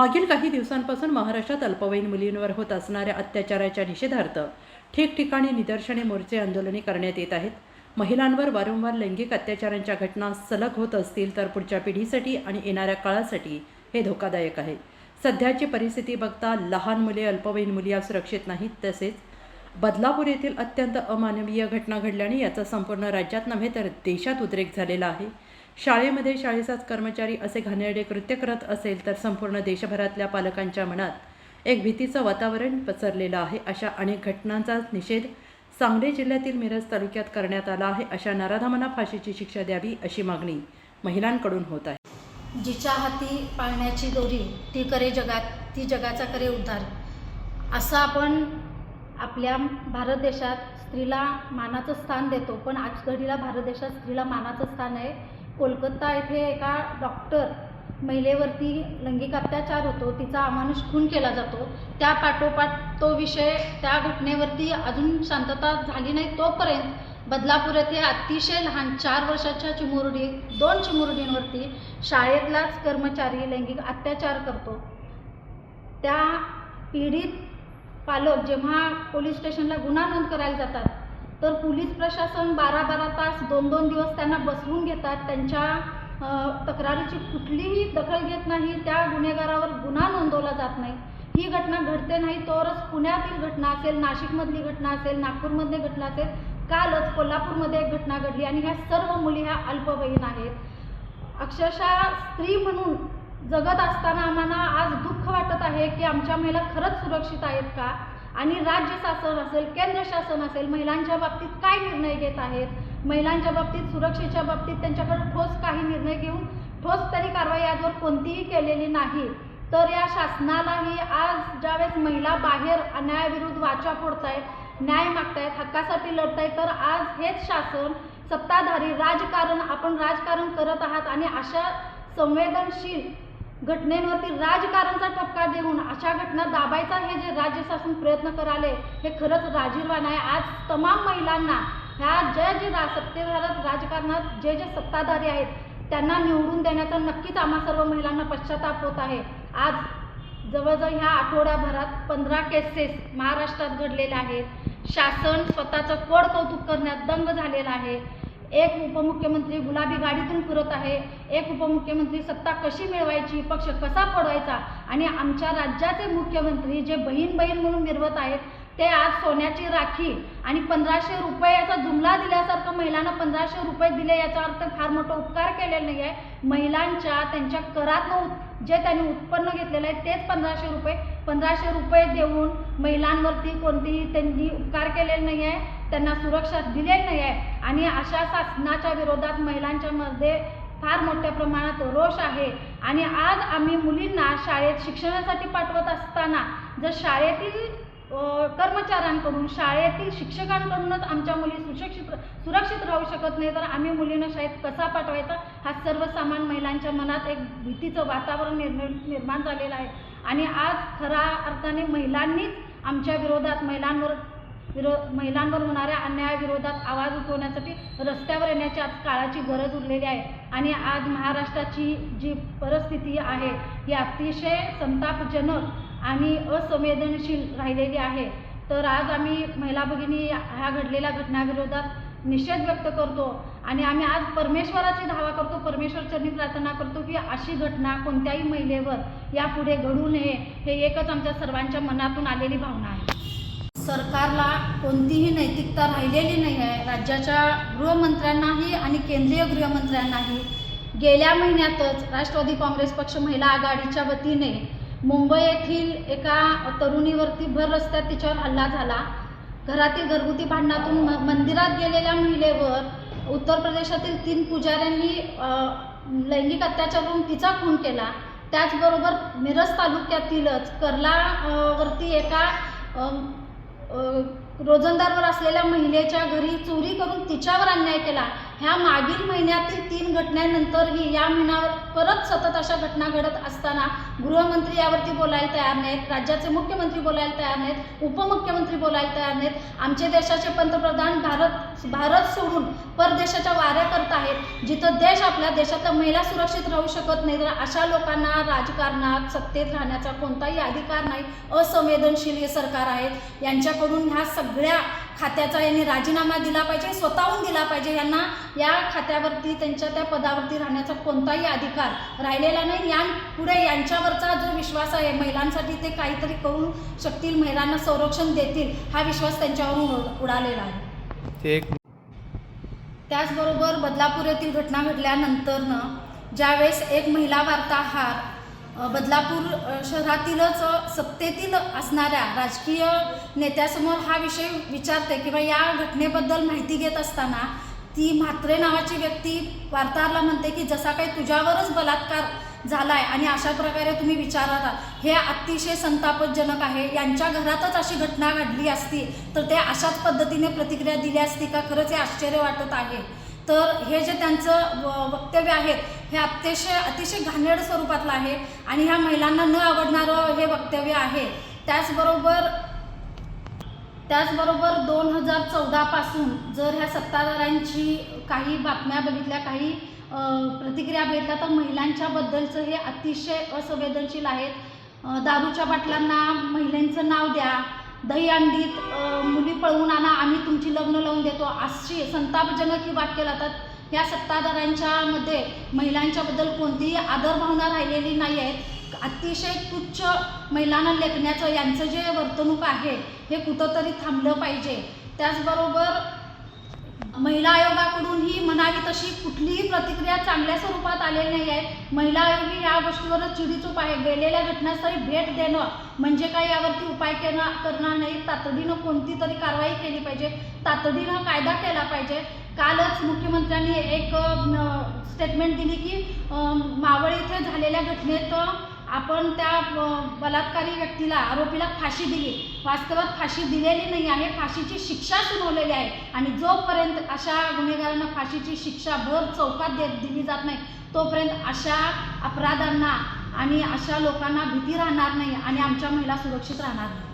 मागील काही दिवसांपासून महाराष्ट्रात अल्पवयीन मुलींवर होत असणाऱ्या अत्याचाराच्या निषेधार्थ ठिकठिकाणी निदर्शने मोर्चे आंदोलने करण्यात येत आहेत. महिलांवर वारंवार लैंगिक अत्याचारांच्या घटना सलग होत असतील तर पुढच्या पिढीसाठी आणि येणाऱ्या काळासाठी हे धोकादायक आहे. सध्याची परिस्थिती बघता लहान मुले अल्पवयीन मुली सुरक्षित नाहीत तसेच बदलापूर येथील अत्यंत अमानवीय घटना घडल्याने याचा संपूर्ण राज्यात नव्हे तर देशात उद्रेक झालेला आहे. शाळेमध्ये शाळेचाच कर्मचारी असे घाणेरडे कृत्य करत असेल तर संपूर्ण देशभरातल्या पालकांच्या मनात एक भीतीचं वातावरण पसरलेलं आहे अशा अनेक घटनांचा निषेध सांगली जिल्ह्यातील मिरज तालुक्यात करण्यात आला आहे अशा नराधमांना फाशीची शिक्षा द्यावी अशी मागणी महिलांकडून होत आहे. जिच्या हाती पाळण्याची दोरी ती करे जगात ती जगाचा करे उद्धार. असं आपण आपल्या भारत देशात स्त्रीला मानाचं स्थान देतो पण आज घडीला भारत देशात स्त्रीला मानाचं स्थान आहे. कोलकाता येथे एका डॉक्टर महिलेवरती लैंगिक अत्याचार होतो. तिचा अमानुष खून केला जातो. त्या पाठोपाठ तो विषय त्या घटनेवरती अजून शांतता झाली नाही तोपर्यंत बदलापूर येथे अतिशय लहान चार वर्षाच्या चिमुरडी दोन चिमुरडींवरती शाळेतलाच कर्मचारी लैंगिक अत्याचार करतो. त्या पीडित पालक जेव्हा पोलीस स्टेशनला गुन्हा नोंद करायला जातात तर पोलीस प्रशासन बारा बारा तास दोन दोन दिवस त्यांना बसवून घेतात. त्यांच्या तक्रारीची कुठलीही दखल घेत नाही. त्या गुन्हेगारावर गुन्हा नोंदवला जात नाही. ही घटना घडते नाही तरच पुण्यातील घटना असेल नाशिकमधली घटना असेल नागपूरमधली घटना असेल कालच कोल्हापूरमध्ये एक घटना घडली आणि ह्या सर्व मुली ह्या अल्पवयीन आहेत. अक्षरशः स्त्री म्हणून जगत असताना आम्हाला आज दुःख वाटत आहे की आमच्या महिला खरंच सुरक्षित आहेत का? आणि राज्य शासन असेल केंद्र शासन असेल महिलांच्या बाबतीत काय निर्णय घेत आहेत? महिलांच्या बाबतीत सुरक्षेच्या बाबतीत त्यांच्याकडे ठोस काही निर्णय घेऊन ठोस तरी कारवाई आजवर कोणतीही केलेली नाही. तर या शासनालाही आज ज्यावेळेस महिला बाहेर अन्यायाविरुद्ध वाचा फोडतायत न्याय मागतायत हक्कासाठी लढतायत तर आज हेच शासन सत्ताधारी राजकारण आपण राजकारण करत आहात आणि अशा संवेदनशील घटनेवरती राजकारणचा ठपका देऊन अशा घटना दाबायचा हे जे राज्य शासन प्रयत्न कराले हे खरंच राजीरवान आहे. आज तमाम महिलांना ह्या जे जे रा सत्तेधारात राजकारणात जे जे सत्ताधारी आहेत त्यांना निवडून देण्याचा नक्कीच आम्हा सर्व महिलांना पश्चाताप होत आहे. आज जवळजवळ ह्या आठवड्याभरात पंधरा केसेस महाराष्ट्रात घडलेल्या आहेत. शासन स्वतःचं कोड कौतुक करण्यात दंग झालेलं आहे. एक उपमुख्यमंत्री गुलाबी गाडीतून फिरत आहे. एक उपमुख्यमंत्री सत्ता कशी मिळवायची पक्ष कसा पडवायचा आणि आमच्या राज्याचे मुख्यमंत्री जे बहीण बहीण म्हणून मिरवत आहेत ते आज सोन्याची राखी आणि पंधराशे रुपये याचा जुमला दिल्यासारखं महिलांना पंधराशे रुपये दिले याचा अर्थ फार मोठा उपकार केलेला नाही आहे महिलांच्या त्यांच्या करातनं जे त्यांनी उत्पन्न घेतलेलं आहे तेच पंधराशे रुपये. पंधराशे रुपये देऊन महिलांवरती कोणतीही त्यांनी उपकार केलेले नाही आहे त्यांना सुरक्षा दिलेली नाही आहे आणि अशा शासनाच्या विरोधात महिलांच्या मध्ये फार मोठ्या प्रमाणात रोष आहे. आणि आज आम्ही मुलींना शाळेत शिक्षणासाठी पाठवत असताना जर शाळेतील कर्मचाऱ्यांकडून शाळेतील शिक्षकांकडूनच आमच्या मुली सुशिक्षित सुरक्षित राहू शकत नाही तर आम्ही मुलींना शाळेत कसा पाठवायचा? हा सर्वसामान्य महिलांच्या मनात एक भीतीचं वातावरण निर्माण निर्माण झालेलं आहे. आणि आज खऱ्या अर्थाने महिलांनीच आमच्या विरोधात महिलांवर विरो महिलांवर होणाऱ्या अन्यायाविरोधात आवाज उठवण्यासाठी रस्त्यावर येण्याची आज काळाची गरज उरलेली आहे. आणि आज महाराष्ट्राची जी परिस्थिती आहे ही अतिशय संतापजनक आणि असंवेदनशील राहिलेली आहे. तर आज आम्ही महिला भगिनी ह्या घडलेल्या घटनाविरोधात निषेध व्यक्त करतो आणि आम्ही आज परमेश्वराची धावा करतो परमेश्वरचरणी प्रार्थना करतो की अशी घटना कोणत्याही महिलेवर यापुढे घडू नये हे एकच आमच्या सर्वांच्या मनातून आलेली भावना आहे. सरकारला कोणतीही नैतिकता राहिलेली नाही आहे. राज्याच्या गृहमंत्र्यांनाही आणि केंद्रीय गृहमंत्र्यांनाही गेल्या महिन्यातच राष्ट्रवादी काँग्रेस पक्ष महिला आघाडीच्या वतीने मुंबई येथील एका तरुणीवरती भर रस्त्यात तिच्यावर हल्ला झाला. घरातील घरगुती भांडणातून म मंदिरात गेलेल्या महिलेवर उत्तर प्रदेशातील तीन पुजाऱ्यांनी लैंगिक अत्याचार करून तिचा खून केला. त्याचबरोबर मिरज तालुक्यातीलच कर्ला वरती एका रोजंदारवर असलेल्या महिलेच्या घरी चोरी करून तिच्यावर अन्याय केला. ह्या मागील महिन्यातील तीन घटनेनंतरही या महिन्यावर परत सतत अशा घटना घडत असताना गृहमंत्री यावरती बोलायला तयार नाहीत राज्याचे मुख्यमंत्री बोलायला तयार नाहीत उपमुख्यमंत्री बोलायला तयार नाहीत. आमचे देशाचे पंतप्रधान भारत भारत सोडून परदेशाच्या वाऱ्या करत आहेत. जिथं देश आपल्या देशातल्या महिला सुरक्षित राहू शकत नाही तर अशा लोकांना राजकारणात सत्तेत राहण्याचा कोणताही अधिकार नाही. असंवेदनशील हे सरकार आहेत यांच्याकडून ह्या सगळ्या खात्याचा यांनी राजीनामा दिला पाहिजे स्वतःहून दिला पाहिजे. यांना या खात्यावरती त्यांच्या त्या पदावरती राहण्याचा कोणताही अधिकार राहिलेला नाही. या पुढे यांच्यावरचा जो विश्वास आहे महिलांसाठी ते काहीतरी करू शकतील महिलांना संरक्षण देतील हा विश्वास त्यांच्यावरून उड- उडालेला आहे. त्याचबरोबर बदलापूर येथील घटना घडल्यानंतरनं ज्यावेळेस एक महिला वार्ताहर बदलापूर शहरातीलच सत्तेतील असणाऱ्या राजकीय नेत्यासमोर हा विषय विचारते किंवा या घटनेबद्दल माहिती घेत असताना ती म्हात्रे नावाची व्यक्ती वार्ताहरला म्हणते की जसा काही तुझ्यावरच बलात्कार झाला आहे आणि अशा प्रकारे तुम्ही विचारत आहात हे अतिशय संतापजनक आहे. यांच्या घरातच अशी घटना घडली असती तर ते अशाच पद्धतीने प्रतिक्रिया दिली असती का? खरंच हे आश्चर्य वाटत आहे. तर हे जे त्यांचं व- वक्तव्य आहेत हे अतिशय अतिशय घाणेरड स्वरूपातलं आहे आणि ह्या महिलांना न आवडणारं हे वक्तव्य आहे. त्याचबरोबर त्याचबरोबर दोन हजार चौदापासून जर ह्या सत्ताधाऱ्यांची काही बातम्या बघितल्या काही प्रतिक्रिया बघितल्या तर महिलांच्याबद्दलचं हे अतिशय असंवेदनशील आहेत. दारूच्या बाटल्यांना महिलांचं नाव द्या दहीहंडीत मुली पळवून आणा आम्ही तुमची लग्न लावून देतो. अशी संतापजनक ही वाक्य लावतात या सत्ताधाऱ्यांच्यामध्ये महिलांच्याबद्दल कोणतीही आदरभावना राहिलेली नाही आहे अतिशय तुच्छ महिलांना लेखण्याचं यांचं जे वर्तणूक आहे हे कुठंतरी थांबलं पाहिजे. त्याचबरोबर महिला आयोगाकडून ही म्हणावी तशी कुठलीही प्रतिक्रिया चांगल्या स्वरूपात आलेली नाही आहे महिला आयोग ही या गोष्टीवरच चिडीचूप आहे. गेलेल्या घटनास्थळी भेट देणं म्हणजे काय यावरती उपाय केला करणार नाही. तातडीनं कोणती तरी कारवाई केली पाहिजे. तातडीनं कायदा केला पाहिजे. कालच मुख्यमंत्र्यांनी एक स्टेटमेंट दिली की मावळ इथे झालेल्या घटनेत आपण त्या बलात्कारी व्यक्तीला आरोपीला फाशी दिली. वास्तवात फाशी दिलेली नाही आहे फाशीची शिक्षा सुनावलेली आहे. आणि जोपर्यंत अशा गुन्हेगारांना फाशीची शिक्षा भर चौकात दे दिली जात नाही तोपर्यंत अशा अपराधांना आणि अशा लोकांना भीती राहणार नाही आणि आमच्या महिला सुरक्षित राहणार नाही.